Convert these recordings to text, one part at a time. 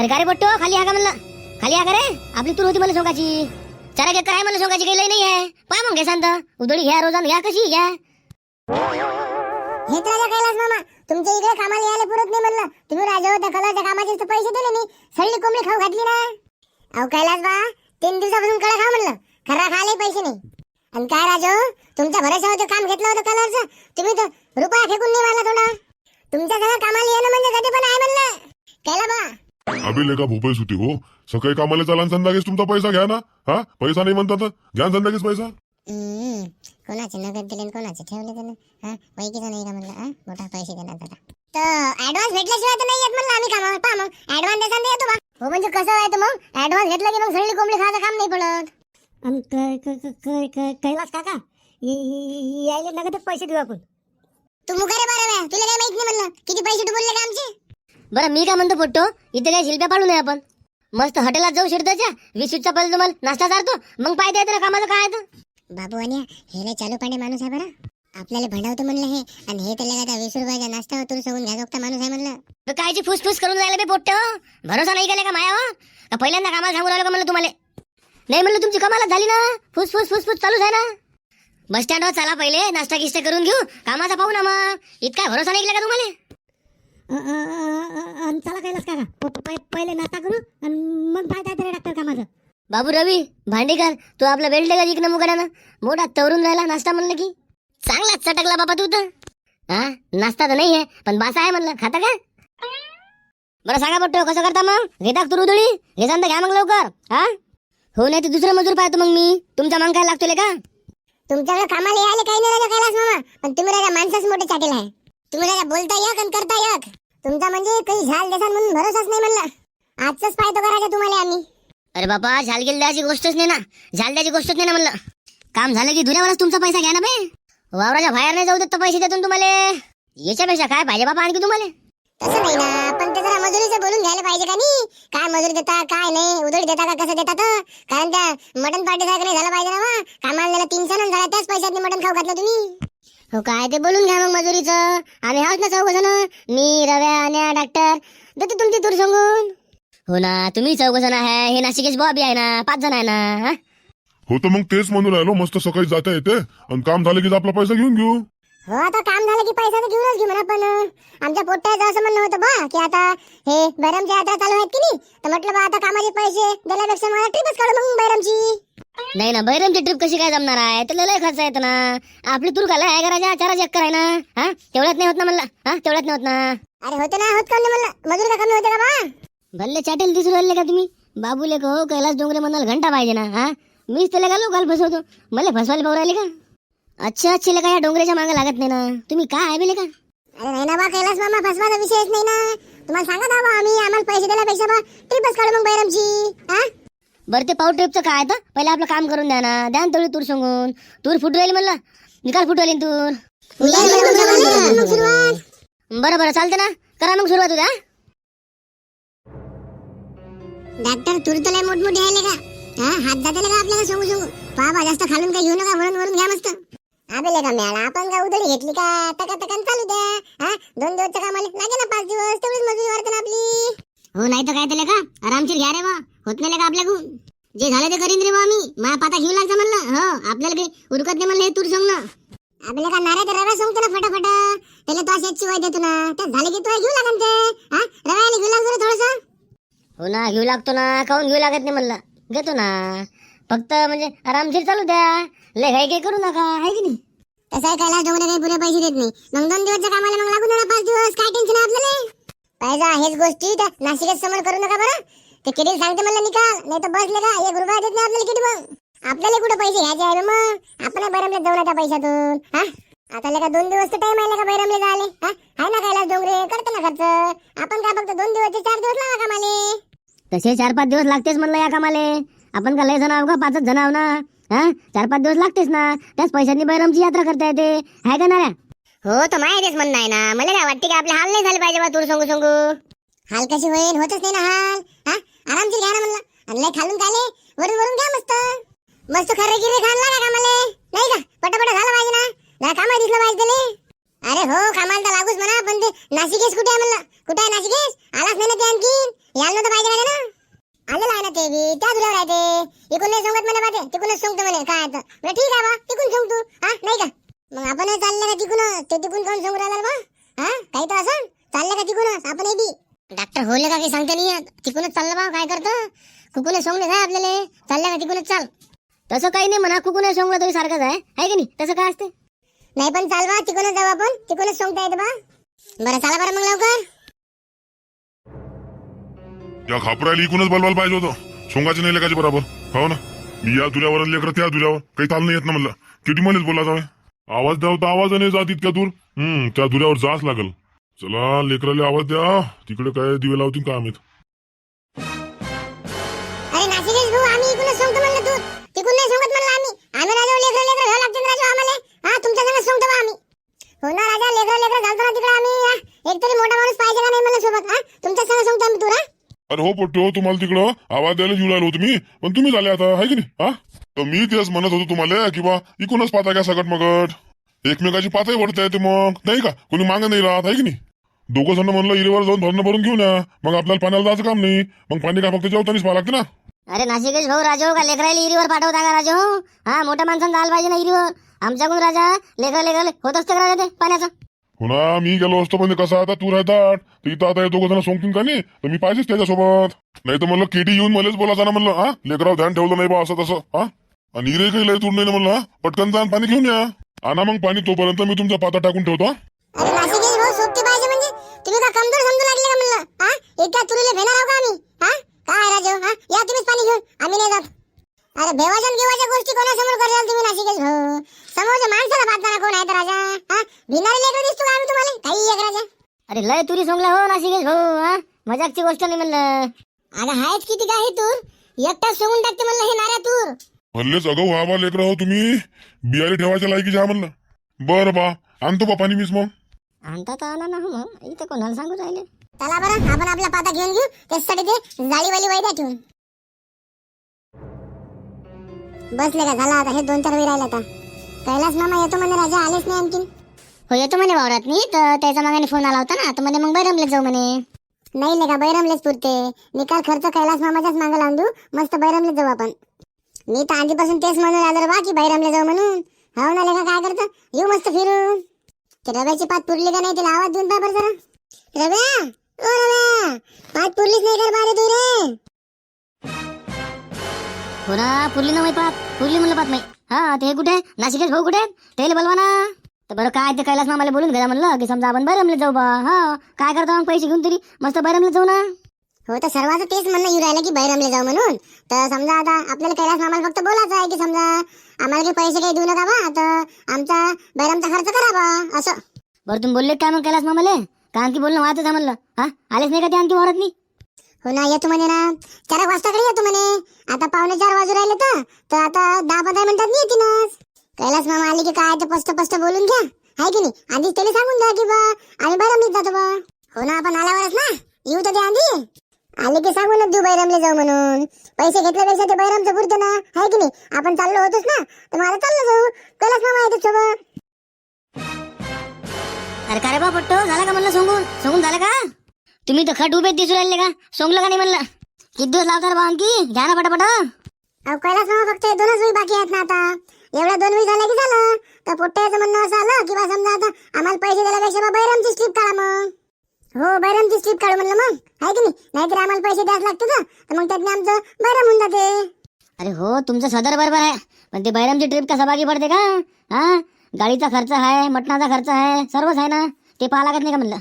अरे का रे खाली या का म्हणलं? खाली या का रे? आपली तूर होती मला सोंगाची. चारा घेत काय मला सोंगाची काही लई नाही आहे. पहा मग घे शांत. उदळी घ्या रोजान घ्या कशी घ्या. हे तर कैलास मामा. तुमच्या इकडे कामाला यायला पुरत नाही म्हणलं. तुम्ही राजा होता कलाच्या कामाचे तर पैसे दिले नाही. सळली कोंबडी खाऊ घातली ना. अहो कैलास बा तीन दिवसापासून कळा खा म्हणलं. खरा खाले पैसे नाही. आणि काय राजो तुमच्या भरोशावर काम घेतलं होतं कलरचं तुम्ही तर रुपया फेकून नाही मारला थोडा. तुमच्या सगळ्या कामाला येणं म्हणजे कधी पण आहे म्हणलं. कैला बा अबे लेका भोपाई सुटी हो। सकाळी कामाला चला आणि संध्याकाळीच तुमचा पैसा घ्या ना. हा? पैसा नाही म्हणतात घ्या ना संध्याकाळीच पैसा. हम्म. कोणाचे नगद दिले आणि कोणाचे ठेवले त्यानं? हा? पैकीचा नाही का म्हणलं? हा? मोठा पैसे देणार त्याला. तर ऍडव्हान्स भेटल्याशिवाय तर नाही येत म्हणलं आम्ही कामावर. पहा मग ऍडव्हान्स देसान तर येतो बा. हो म्हणजे कसं आहे तर मग? ऍडव्हान्स घेतला की मग सगळी कोंबडी खायचं काम नाही पडत. आणि क- क- क- क- क- कैलास काका य- य- यायले नगदच पैसे देऊ आपण. तू मुखारे बारा तुला काय माहीत नाही म्हणलं? किती पैसे तू बोलले का आमचे? बरं मी काय म्हणतो पोट्टो इथे काय शिल्प्या पाडू नये आपण. मस्त हॉटेलात जाऊ शिरताच्या वीसचा पहिला तुम्हाला. नाश्ता चालतो मग पाय द्यायचं ना कामाचं काय तर. बाबू आणि हे लय चालू पांडे माणूस आहे बरं. आपल्याला भंडावतो म्हणलं हे. आणि हे त्याला काय वीस रुपयाचा नाश्ता होतो सगून घ्या माणूस आहे म्हणलं. तर कायची फुसफुस करून राहिलं बे पोट्ट. भरोसा नाही केला का माया हो? का पहिल्यांदा कामाला सांगून राहिलो का म्हणलं तुम्हाला? नाही म्हणलं तुमची कमालच झाली ना? फुस फुस फुस फुस चालूच आहे ना? बस स्टँडवर चला पहिले. नाश्ता गिस्ता करून घेऊ. कामाचा पाहू ना मग. इतका भरोसा नाही केला का तुम्हाला? चला कैलास काका. पहिले नाश्ता करू आणि मग फायदा तरी डॉक्टर कामाचं. बाबू रवी भांडेकर तू आपला बेल्ट का इकडं मुकड्यानं मोठा तवरून राहिला नाश्ता म्हणलं की. चांगलाच चटकला बाबा तू तर. हा नाश्ता तर नाही आहे पण बासा आहे म्हणलं. खाता का? बरं सांगा पट्टो कसं करता मग? घेता तू उधळी हे सांगता घ्या मग लवकर. हा? हो नाही तर दुसरं मजूर पाहतो मग मी. तुमचा मग काय लागतो का? तुमच्याकडे कामाला यायला काही नाही राजा कैलास मामा. पण तुम्ही माणसाच मोठे चाटेल आहे. तुम्ही राजा बोलता एक आणि करता एक तुमचा म्हणजे काही झाल देसान म्हणून भरोसाच नाही म्हणलं. आजच पाहतो का राजा तुम्हाला आम्ही? अरे बाबा झाल गेल द्यायची गोष्टच नाही ना. झाल द्यायची गोष्टच नाही ना म्हणलं. काम झालं की धुऱ्यावरच तुमचा पैसा घ्या ना बे. वावराच्या बाहेर नाही जाऊ देत पैसे देतो तुम्हाला. याच्यापेक्षा काय पाहिजे बाबा आणखी तुम्हाला? तसं नाही ना पण ते जरा मजुरीचं बोलून घ्यायला पाहिजे का नाही? काय मजुरी देता काय नाही? उधळी देता का कसं देता तर? कारण त्या मटन पार्टी सारखं नाही झालं पाहिजे ना वा. कामाला तीन सण झाला त्याच पैशात मटन खाऊ घातलं तुम्ही. हो काय ते बोलून घ्या मग मजुरीचं. आम्ही हाच ना चौघ जण मी रव्या आणि डॉक्टर देतो तुमची तूर सांगून. हो ना तुम्ही चौघ जण आहे. हे नाशिकेश बॉबी आहे ना पाच जण आहे ना हा? हो तर मग तेच म्हणून राहिलो मस्त सकाळी जाता येते. आणि काम झालं की आपला पैसा घेऊन घेऊ. हो आता काम झालं की पैसा तर घेऊनच घेऊ म्हणा पण आमच्या पोट्ट्याचं असं म्हणणं होतं बा की आता हे बैरामची यात्रा चालू आहेत की नाही? तर म्हटलं बा आता कामाचे पैसे दिल्यापेक्षा मला ट्रिपच काढू मग बैरामची. नाही ना बैरमची ट्रिप कशी काय जमणार आहे? त्याला लय खर्च येतो ना. आपली तूर घाला आहे करायच्या चारा चक्कर आहे ना हा? तेवढ्यात नाही होत ना म्हणलं. हा? तेवढ्यात नाही होत ना. अरे होते ना होत का नाही म्हणलं. मजुरी का कमी होते का बा? भल्ले चाटेल दिसून राहिले का तुम्ही? बाबूले का हो कैलास डोंगरे म्हणाल घंटा पाहिजे ना हा? मीच त्याला घालू घाल फसवतो? मला फसवायला पाहू राहिले का? अच्छा अच्छे का या डोंगराच्या मागे लागत नाही ना. तुम्ही काय आहे बेले का अरे नाही ना बा कैलास मामा फसवाचा विषयच नाही ना. तुम्हाला सांगत आहो बा आम्ही आम्हाला पैसे दिल्यापेक्षा बा ट्रिपच काढू मग बैरामची हा? बरं ते पाऊट ट्रिपचं काय तर पहिले आपलं काम करून द्या ना. द्या ना तेवढी तूर सांगून तूर फुटू राहिली म्हणलं. निकाल फुटू राहिली तूर. सुरुवात. बरं बरं चालतं ना. करा मग सुरुवात उद्या डॉक्टर तुरतले मोठमोठे आहे का हा हात जाते का आपल्याला सांगू सांगू बाबा जास्त खालून काही घेऊ नका वरून वरून घ्या मस्त. आबेले का मिळाला आपण का उधळी घेतली का? टका टकान चालू द्या. हा दोन दिवसच्या कामाला लागे ना पाच दिवस. तेवढीच मजुरी वाढते ना आपली. हो नाही तर काय त्याला का? आरामशीर घ्या रे बा. होत नाही का आपल्याकडून? जे झालं ते करीन रे बा मी माया पाता घेऊ लागतं म्हणलं. हो आपल्याला काही उरकत नाही म्हणलं हे तूर सांग ना आपल्याला का नारे तर रवा सांगतो ना फटाफट. त्याला तो असेच शिवाय देतो ना. तर झाले की तो घेऊ लागन ते. हा? रव्याने घेऊ लागतो थोडस? हो ना घेऊ लागतो ना. काहून घेऊ लागत नाही म्हणलं? घेतो ना. फक्त म्हणजे आरामशीर चालू द्या. लय घाई काही करू नका. आहे की नाही? तसं आहे कैलास डोंगरे काही पुरे पैसे देत नाही. मग दोन दिवसच्या कामाला मग लागून जाणार पाच दिवस. काय टेन्शन आहे आपल्याला? पाहिजे हेच गोष्टी त्या नाशिकच समोर करू नका बरं. ते किडील सांगते मला निकाल नाही तर बसले का? एक रुपया देत नाही आपल्याला किती मग? आपल्याला कुठं पैसे घ्यायचे आहे मग? आपण बैरमला जाऊ त्या पैशातून हा? आता लगा दोन दिवस तर टाइम आहे का बैरमले जायले हा? आहे ना कैलास डोंगरे? करते ना खर्च. आपण काय फक्त दोन दिवस चार दिवस लावा कामाले? तसे चार पाच दिवस लागतेच म्हणलं या कामाले. आपण का लय जण आहो का? पाचच जण आहो ना? हा? चार पाच दिवस लागतेच ना? त्याच पैशांनी बैरमची यात्रा करता येते. आहे का ना हो तर माहितीच म्हणणं आहे ना. मला काय वाटते की आपले हाल नाही झाले पाहिजे बा तूर सांगू सांगू. हाल कशी होईल होतच नाही ना हाल. हा? आरामशीर घ्या ना म्हणलं. आणि लय खालून खाले वरून वरून घ्या मस्त. मस्त खरे गिरे खायला लागा कामाले. नाही का? पटापट झालं पाहिजे ना. जरा कामा दिसलं पाहिजे त्याले. अरे हो कामाला तर लागूच म्हणा पण ते नाशिकेस कुठे आहे म्हणलं? कुठे आहे नाशिकेस आलाच नाही ना ते आणखी यायला नव्हतं पाहिजे गाड्या ना आलेला आहे ना ते बी त्या तुला राहते इकडून नाही सांगत म्हणे बाते तिकडूनच सांगतो म्हणे काय आता म्हणे ठीक आहे बा तिकडून सांगतो हा नाही का मग आपण चालले का तिकडून ते तिकडून कोण सांगू राहिला बा हा काही तर असं चालले का तिकडूनच आपण बी डॉक्टर होले का काही सांगते नाही येत. तिकडूनच चाललं बा काय करतं कुकुने सोंगले काय आपल्याला चालल्या का तिकडूनच चाल. तसं काही नाही म्हणा कुकून सोंगला तरी सारखंच आहे. आहे की नाही? तसं काय असते? नाही पण चाल बा तिकडूनच जाऊ आपण. तिकडूनच सोंगता येते बा. बरं चला बरं मग लवकर. त्या खापरायला इकूनच बलवायला पाहिजे होतं. सोंगाचे नाही लेखाचे बरोबर. हो ना? मी या तुझ्यावर लेकर त्या तुझ्यावर काही चाल नाही येत ना म्हणलं. किती मध्येच बोला जावे आवाज द्याव तर आवाज नाही जात इतक्या दूर. हम्म त्या दुऱ्यावर जाच लागल. चला लेकराला आवाज द्या. तिकडे काय दिवे लावतील का आम्ही हो ना राजा लेकर लेकर घालतो ना तिकडे आम्ही एकतरी मोठा माणूस पाहिजे का नाही मला सोबत हा? तुमच्या संग सांगतो आम्ही तुला. अरे हो पट्टो तुम्हाला तिकडं आवाज द्यायला येऊ राहिलो तुम्ही पण तुम्ही झाले आता आहे की नाही? हा? तर मी तेच म्हणत होतो तुम्हाला की बा इकूनच पाहता का सगट मगट एकमेकाची पातही वरता येते मग नाही का? कोणी मागं नाही राहत आहे की नाही? दोघं जण म्हणलं इरेवर जाऊन भरणं भरून घेऊ ना मग आपल्याला पाण्याला जायचं काम नाही. मग पाणी काय फक्त जेवतानीच पाहा लागते ना? अरे नाशिकेश भाऊ राजा हो का? लेकरायला इरीवर पाठवता का राजा हो? हा मोठ्या माणसानं जायला पाहिजे ना इरीवर. आमच्याकडून राजा लेकर लेकर होत असतं का राजा ते? पाण्याचं? हो ना मी गेलो असतो पण कसं आता तू राहतात? तर इथं आता दोघं जण सोंगतील का नाही? तर मी पाहिजेच त्याच्यासोबत. नाही तर म्हणलं केटी येऊन मलाच बोलायचा ना म्हणलं हा? लेकराव ध्यान ठेवलं नाही बा असं तसं हा? आणि इरे काही लय दूर नाही ना म्हणलं हा? पटकन जा आणि पाणी घेऊन या. आणा मग पाणी तोपर्यंत मी तुमच्या पाता टाकून ठेवतो हा. अरे नाशिकेश भाऊ सोबती पाहिजे म्हणजे? तुम्ही का कमजोर समजू लागले का म्हणलं हा? एका तुरीला भेणार आहो का आम्ही हा? काय राजा हा? या तुम्हीच पाणी घेऊन. आम्ही नाही जात. अरे भेवाच्या घेवाच्या गोष्टी कोणासमोर कराल तुम्ही नाशिकेश भाऊ? समोरच्या माणसाला पाहताना कोण आहे तर राजा? हा? भिणारे लेकर दिसतो का आम्ही तुम्हाला? काही एक राजा. अरे लय तुरी सोंगला हो नाशिकेश भाऊ हा? मजाकची गोष्ट नाही म्हणलं. अगं आहेच किती काय हे तूर? एकटाच सोडून टाकते म्हणलं हे नाऱ्या तूर. म्हणलेच अगं व्हावा लेकर हो तुम्ही. बियाणे ठेवायच्या लायकी जा म्हणलं. बरं बा आणतो बा पाणी मीच मग. आणता तर आणा ना हो मग. इथं कोणाला सांगू राहिले? चला बरं आपण आपला पाता घेऊन घेऊ. त्यासाठी ते जाळीवाली वैद्या ठेवून. बसले का? झाला आता हे दोन चार वेळ राहिले आता. कैलास मामा येतो म्हणे राजा आलेच नाही आणखीन. हो येतो म्हणे वावरात मी तर त्याच्या मागाने फोन आला होता ना तर म्हणे मग बैरमले जाऊ म्हणे. नाही लेका बैरमलेच पुरते. निकाल खर्च कैलास मामाच्याच मागे लावून देऊ. मस्त बैरमले जाऊ आपण. मी तर आधीपासून तेच म्हणून आलो रे बा की बैरमले जाऊ म्हणून. हो ना लेका काय करतो? येऊ मस्त फिरू ते रव्याची पात पुरली का नाही तिला आवाज देऊन पाय बरं जरा. रव्या! ओ रव्या पात पुरलीच नाही कर बारे तू रे. हो ना पुरली ना पात पुरली म्हणलं पात माही हा ते कुठे? नाशिकेश भाऊ कुठे? त्याला बोलवा ना तर बरं काय ते कैलास मामाला बोलून घ्या म्हणलं की समजा आपण बैरमले जाऊ बा. हा काय करतो मग पैसे घेऊन तरी? मस्त बैरमले जाऊ ना. हो तर सर्वांचं तेच म्हणणं येऊ राहिलं की बैरमले जाऊ म्हणून. तर समजा आता आपल्याला कैलास मामाला फक्त बोलायचं आहे की समजा आम्हाला काही पैसे काही देऊ नका बा तर आमचा बैरमचा खर्च करा बा असं. बरं तुम्ही बोलले काय मग कैलास मामाले? का आणखी बोलणं वाहतच म्हणलं. हा? आलेच नाही का ते आणखी वावरात नाही हो ना येतो म्हणे ना. चार वाजता वाजताकडे येतो म्हणे. आता पावणे चार वाजू राहिले तर. तर आता दहा पंधरा मिनिटात नाही येतीनच कैलास मामा आले की काय ते पस्त पस्त बोलून घ्या. आहे की नाही? आधीच त्याला सांगून द्या की बा. आम्ही मी जातो बा. हो ना आपण आल्यावरच ना. येऊ तर ते आधी. आले की सांगूनच देऊ बैरमले जाऊ म्हणून. पैसे घेतल्यापेक्षा ते बैरमचं पुरतं ना. आहे की नाही? आपण चाललो होतोच ना. तर मला चाललो जाऊ. कैलास मामा येतो सोबत. अरे का रे बा पट्टो? झाला का म्हणलं सोंगून? सोंगून झालं का? तुम्ही तर खट उभे दिसू राहिले का? सोंगलं का नाही म्हणलं? किती दिवस लावतात बा आणखी? घ्या ना पटापट अहो कैलास मामा फक्त हे दोनच वेळी बाकी आहेत ना आता. एवढ्या दोन वेळी झाल्या की झालं. तर पोट्ट्याचं म्हणणं असं आलं की बा समजा आता आम्हाला पैसे दिल्यापेक्षा बा बैरमची स्लिप काढा मग. हो बैरमची स्लिप काढू म्हणलं मग. आहे की नाही? नाहीतर आम्हाला पैसे द्यास लागते ना. तर मग त्यातने आमचं बैरम होऊन जाते. अरे हो तुमचं सदर बरोबर आहे. पण ते बैरमची ट्रिप कसा बाकी पडते का? हा? गाडीचा खर्च आहे मटणाचा खर्च आहे सर्वच आहे ना? ते पाहा लागत नाही का म्हणलं?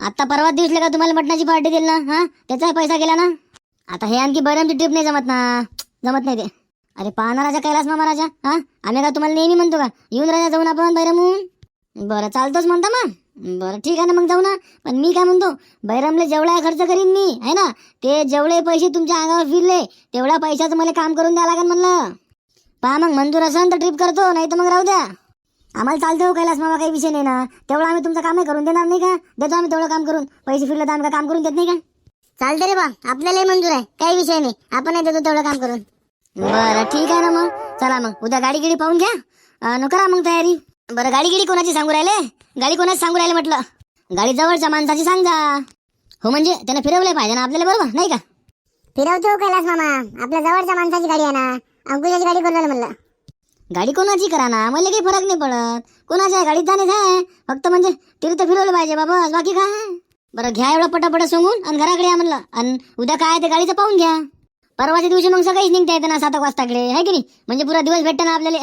आता परवा दिवसले का तुम्हाला मटणाची पार्टी दिली ना? हा? त्याचाही पैसा गेला ना? आता हे आणखी बैरमची ट्रिप नाही जमत ना. जमत नाही ते. अरे पाहना राजा कैलास मामा राजा हा? आम्ही का तुम्हाला नेहमी म्हणतो का? येऊन राजा जाऊन आपण बैरमहून? बरं चालतोच म्हणता मग. बरं ठीक आहे ना मग जाऊ ना. पण मी काय म्हणतो? बैरमले जेवढा खर्च करीन मी आहे ना? ते जेवढे पैसे तुमच्या अंगावर फिरले तेवढ्या पैशाचं मला काम करून द्यावं लागेल म्हणलं. पहा मग मंजूर असेल तर ट्रिप करतो नाही तर मग राहू द्या. आम्हाला चालतं हो कैलास मामा काही विषय नाही ना. तेवढं आम्ही तुमचं कामही करून देणार नाही का? देतो आम्ही तेवढं काम करून. पैसे फिरले तर आम्ही काम करून देत नाही का? चालते रे बा. आपल्यालाही मंजूर आहे. काही विषय नाही. आपण देतो तेवढं काम करून. बरं ठीक आहे ना मग. चला मग. उद्या गाडी गिडी पाहून घ्या. अन् करा मग तयारी. बरं गाडी गिडी कोणाची सांगू राहिले? गाडी कोणाची सांगू राहिले म्हटलं? गाडी जवळच्या माणसाची सांग. जा हो म्हणजे त्यानं फिरवलं पाहिजे ना आपल्याला बरोबर नाही का? फिरवतो हो कैलास मामा. आपल्या जवळच्या माणसाची गाडी आहे ना. अंकुशाची गाडी करून म्हणलं. गाडी कोणाची करा ना? मला काही फरक नाही पडत. कोणाच्या गाडीत जाणे आहे फक्त म्हणजे तीर्थ फिरवलं पाहिजे बाबा बाकी काय? बरं घ्या एवढं पटापट सांगून आणि घराकडे या म्हणलं. आणि उद्या काय ते गाडीचं पाहून घ्या. परवाच्या दिवशी मग सकाळीच निघता येते ना सात एक वाजताकडे. आहे की नाही? म्हणजे पुरा दिवस भेटतं ना आपल्याला.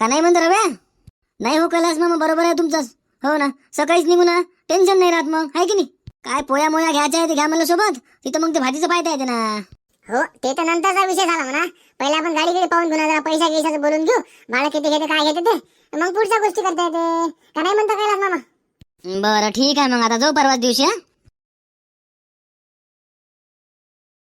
का नाही म्हणतो रव्या? नाही हो कैलास मग बरोबर आहे तुमचंच हो ना? सकाळीच निघू ना? टेन्शन नाही राहत मग. आहे की नाही? काय पोया मोया घ्यायच्या आहे ते घ्या म्हणलं सोबत. तिथं मग ते भाजीचं पाहता येते ना. हो ते तर नंतरचा विषय झाला म्हणा. पहिले आपण गाडी गिडी पाहून घेऊ जरा पैसा गिशाचं बोलून घेऊ. बाळा किती घेते काय घेते ते. मग पुढच्या गोष्टी करता येते. का नाही म्हणता काय मामा? बरं ठीक आहे मग. आता जाऊ परवाच दिवशी हा?